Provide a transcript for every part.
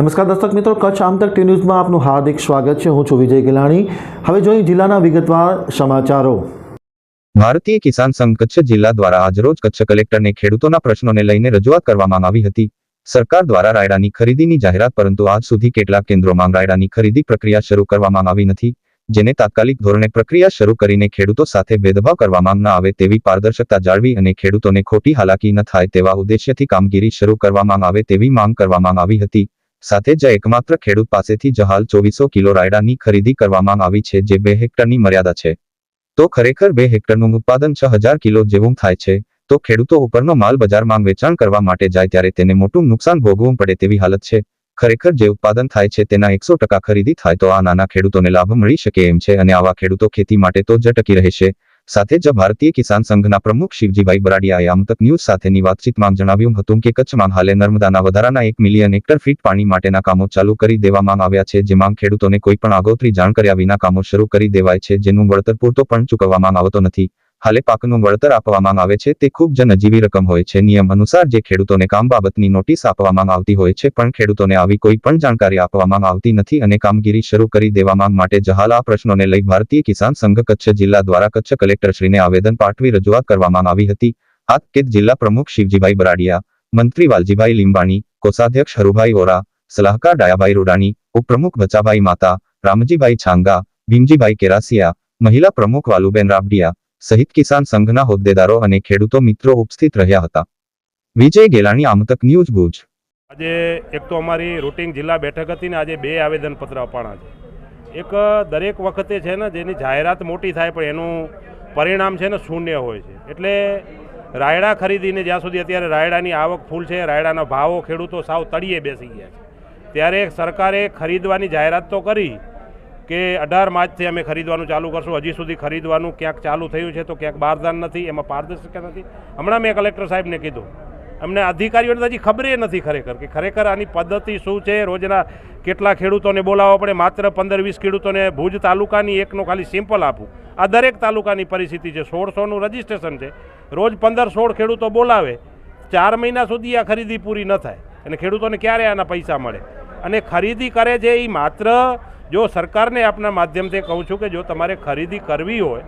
નમસ્કાર દર્શક મિત્રો, કચ્છ આમતક ટી ન્યૂઝમાં આપનું હાર્દિક સ્વાગત છે. હું છું વિજય ગિલાણી. હવે જોઈએ જિલ્લાના વિગતવાર સમાચારો. ભારતીય કિસાન સંઘ કચ્છ જિલ્લા દ્વારા આજરોજ કચ્છ કલેક્ટરને ખેડૂતોના પ્રશ્નોને લઈને રજૂઆત કરવામાં આવી હતી. સરકાર દ્વારા રાયડાની ખરીદીની જાહેરાત, પરંતુ આજ સુધી કેટલાક કેન્દ્રોમાં રાયડાની ખરીદી પ્રક્રિયા શરૂ કરવામાં આવી નથી, જેને તાત્કાલિક ધોરણે પ્રક્રિયા શરૂ કરીને ખેડૂતો સાથે ભેદભાવ કરવામાં ન આવે તેવી પારદર્શકતા જાળવી અને ખેડૂતોને ખોટી હાલાકી ન થાય તેવા ઉદ્દેશ્યથી કામગીરી શરૂ કરવામાં આવે તેવી માંગ કરવામાં આવી હતી. સાથે જ એકમાત્ર ખેડૂત પાસેથી જ હાલ ચોવીસો કિલો રાયડાની ખરીદી કરવામાં આવી છે જે બે હેક્ટરની મર્યાદા છે. તો ખરેખર બે હેક્ટરનું ઉત્પાદન છ હજાર કિલો જેવું થાય છે, તો ખેડૂતો ઉપરનો માલ બજારમાં વેચાણ કરવા માટે જાય ત્યારે તેને મોટું નુકસાન ભોગવવું પડે તેવી હાલત છે. ખરેખર જે ઉત્પાદન થાય છે તેના એકસો ટકા ખરીદી થાય તો આ નાના ખેડૂતોને લાભ મળી શકે એમ છે અને આવા ખેડૂતો ખેતી માટે તો જ ટકી રહેશે. સાથે જ ભારતીય કિસાન સંઘના પ્રમુખ શિવજીભાઈ બરાડિયાએ આમતક ન્યૂઝ સાથેની વાતચીતમાં જણાવ્યું હતું કે કચ્છમાં હાલે નર્મદાના વધારાના એક મિલિયન હેક્ટર ફીટ પાણી માટેના કામો ચાલુ કરી દેવામાં આવ્યા છે, જેમાં ખેડૂતોને કોઈ પણ આગોતરી જાણ કર્યા વિના કામો શરૂ કરી દેવાય છે, જેનું વળતર પૂરતો પણ ચૂકવવામાં આવતો નથી. હાલે પાકનું વળતર આપવામાં આવે છે, તે ખૂબ જ નજીવી રકમ હોય છે. નિયમ અનુસાર જે ખેડૂતોને કામ બાબતની નોટિસ આપવામાં આવતી હોય છે, પણ ખેડૂતોને આવી કોઈ પણ જાણકારી આપવામાં આવતી નથી અને કામગીરી શરૂ કરી દેવામાં માટે જહાલ આ પ્રશ્નોને લઈ ભારતીય કિસાન સંઘ કચ્છ જિલ્લા દ્વારા કચ્છ કલેક્ટરશ્રીને આવેદન પાઠવી રજૂઆત કરવામાં આવી હતી. આ તકે જિલ્લા પ્રમુખ શિવજીભાઈ બરાડિયા, મંત્રી વાલજીભાઈ લીંબાણી, કોષાધ્યક્ષ હરુભાઈ ઓરા સલાહકાર ડાયાભાઈ રોડાણી, ઉપપ્રમુખ બચાભાઈ માતા, રામજીભાઈ છાંગા, ભીમજીભાઈ કેરાસિયા, મહિલા પ્રમુખ વાલુબેન રાબડિયા સહિત કિસાન સંઘના હોદ્દેદારો અને ખેડૂતો મિત્રો ઉપસ્થિત રહ્યા હતા. વિજય ગેલાણી, આમતક ન્યૂઝ ભુજ. આજે એક તો અમારી રૂટિંગ જિલ્લા બેઠક હતી ને આજે બે આવેદનપત્ર અપાણા છે. એક, દરેક વખતે છે ને જેની જાહેરાત મોટી થાય પણ એનું પરિણામ છે ને શૂન્ય હોય છે. એટલે રાયડા ખરીદીને જ્યાં સુધી અત્યારે રાયડાની આવક ફૂલ છે, રાયડાના ભાવો ખેડૂતો સાવ તળિયે બેસી ગયા છે. ત્યારે સરકારે ખરીદવાની જાહેરાત તો કરી કે અઢાર માર્ચથી અમે ખરીદવાનું ચાલુ કરશું. હજી સુધી ખરીદવાનું ક્યાંક ચાલુ થયું છે તો ક્યાંક બારદાન નથી, એમાં પારદર્શકતા નથી. હમણાં મેં કલેક્ટર સાહેબને કીધું. અમને અધિકારીઓને હજી ખબરે નથી ખરેખર કે ખરેખર આની પદ્ધતિ શું છે, રોજના કેટલા ખેડૂતોને બોલાવવા પડે, માત્ર પંદર વીસ ખેડૂતોને ભુજ તાલુકાની એકનો ખાલી સિમ્પલ આપું. આ દરેક તાલુકાની પરિસ્થિતિ છે. સોળસોનું રજિસ્ટ્રેશન છે. રોજ પંદર સોળ ખેડૂતો બોલાવે. ચાર મહિના સુધી આ ખરીદી પૂરી ન થાય. અને ખેડૂતોને ક્યારે આના પૈસા મળે? અને ખરીદી કરે છે એ માત્ર જો સરકારને આપના માધ્યમથી કહું છું કે જો તમારે ખરીદી કરવી હોય,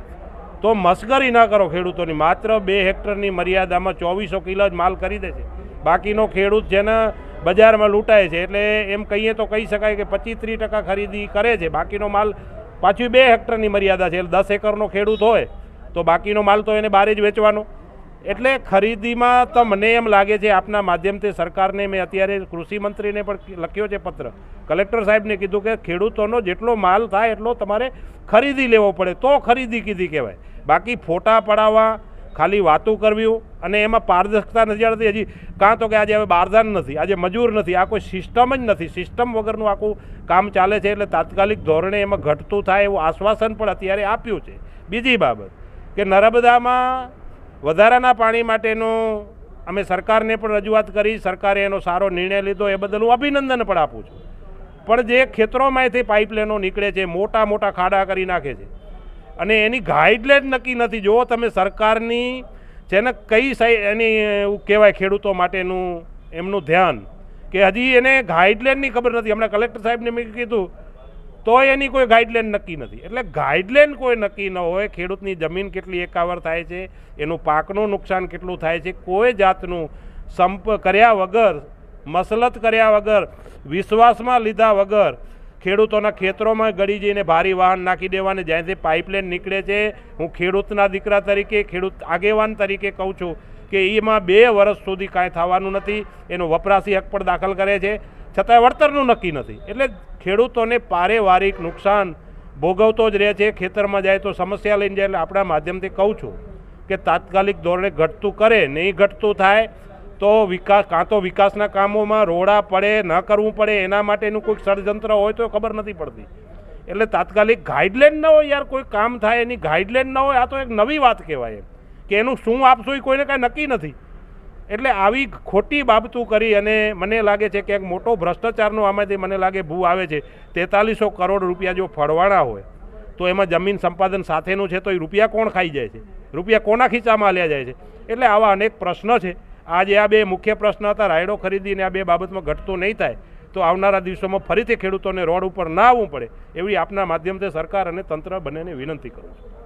તો મસ્કરી ના કરો ખેડૂતોની. માત્ર બે હેક્ટરની મર્યાદામાં ચોવીસો કિલો જ માલ ખરીદે છે. બાકીનો ખેડૂત જેના બજારમાં લૂંટાય છે, એટલે એમ કહીએ તો કહી શકાય કે પચીસ ત્રીસ ટકા ખરીદી કરે છે. બાકીનો માલ પાછી બે હેક્ટરની મર્યાદા છે, એટલે દસ એકરનો ખેડૂત હોય, તો બાકીનો માલ તો એને બહાર જ વેચવાનો. એટલે ખરીદીમાં તો મને એમ લાગે છે આપના માધ્યમથી સરકારને મેં અત્યારે કૃષિ મંત્રીને પણ લખ્યો છે પત્ર. કલેક્ટર સાહેબને કીધું કે ખેડૂતોનો જેટલો માલ થાય એટલો તમારે ખરીદી લેવો પડે. તો ખરીદી કીધી કહેવાય. બાકી ફોટા પડાવવા, ખાલી વાતું કરવી અને એમાં પારદર્શકતા નથી આવતી હજી કાં તો કે આજે હવે બારદાન નથી, આજે મજૂર નથી, આ કોઈ સિસ્ટમ જ નથી. સિસ્ટમ વગરનું આખું કામ ચાલે છે એટલે તાત્કાલિક ધોરણે એમાં ઘટતું થાય એવું આશ્વાસન પણ અત્યારે આપ્યું છે. બીજી બાબત કે નર્મદામાં વધારાના પાણી માટેનું અમે સરકારને પણ રજૂઆત કરી, સરકારે એનો સારો નિર્ણય લીધો, એ બદલ હું અભિનંદન પણ આપું છું. પણ જે ખેતરોમાંથી પાઇપલાઇનો નીકળે છે, મોટા મોટા ખાડા કરી નાખે છે, અને એની ગાઈડલાઇન નક્કી નથી. જો તમે સરકારની, જેને કઈ સાઈડ એની કહેવાય ખેડૂતો માટેનું એમનું ધ્યાન, કે હજી એને ગાઈડલાઇનની ખબર નથી. હમણાં કલેક્ટર સાહેબને મેં કીધું તોય એની કોઈ ગાઈડલાઇન નક્કી નથી. એટલે ગાઈડલાઇન કોઈ નક્કી ન હોય, ખેડૂતની જમીન કેટલી એકાવર થાય છે, એનું પાકનું નુકસાન કેટલું થાય છે, કોઈ જાતનું સંપ કર્યા વગર, મસલત કર્યા વગર, વિશ્વાસમાં લીધા વગર ખેડૂતોના ખેતરોમાં ગળી જઈને ભારી વાહન નાખી દેવાને જ્યાંથી પાઇપલાઇન નીકળે છે. હું ખેડૂતના દીકરા તરીકે, ખેડૂત આગેવાન તરીકે કહું છું કે એમાં બે વર્ષ સુધી કાંઈ થવાનું નથી. એનો વપરાશી હક પણ દાખલ કરે છે. છતાંય વળતરનું નક્કી નથી. એટલે ખેડૂતોને પારિવારિક નુકસાન ભોગવતો જ રહે છે. ખેતરમાં જાય તો સમસ્યા લઈને જાય એટલે આપણા માધ્યમથી કહું છું કે તાત્કાલિક ધોરણે ઘટતું કરે, નહીં ઘટતું થાય, તો વિકાસ, કાં તો વિકાસના કામોમાં રોડા પડે, ન કરવું પડે, એના માટેનું કોઈક ષડયંત્ર હોય તો ખબર નથી પડતી. એટલે તાત્કાલિક ગાઈડલાઇન ન હોય યાર, કોઈ કામ થાય એની ગાઈડલાઇન ન હોય, આ તો એક નવી વાત કહેવાય કે એનું શું આપશું એ કોઈને કાંઈ નક્કી નથી. એટલે આવી ખોટી બાબતું કરી અને મને લાગે છે કે એક મોટો ભ્રષ્ટાચારનો આમાંથી મને લાગે ભૂ આવે છે. તેતાલીસો કરોડ રૂપિયા જો ફળવાના હોય, તો એમાં જમીન સંપાદન સાથેનું છે, તો એ રૂપિયા કોણ ખાઈ જાય છે? રૂપિયા કોના ખીચામાં લ્યા જાય છે? એટલે આવા અનેક પ્રશ્નો છે. આજે આ બે મુખ્ય પ્રશ્ન હતા, રાયડો ખરીદીને આ બે બાબતમાં ઘટતો નહીં થાય, તો આવનારા દિવસોમાં ફરીથી ખેડૂતોને રોડ ઉપર ના આવવું પડે, એવી આપના માધ્યમથી સરકાર અને તંત્ર બંનેને વિનંતી કરું છું.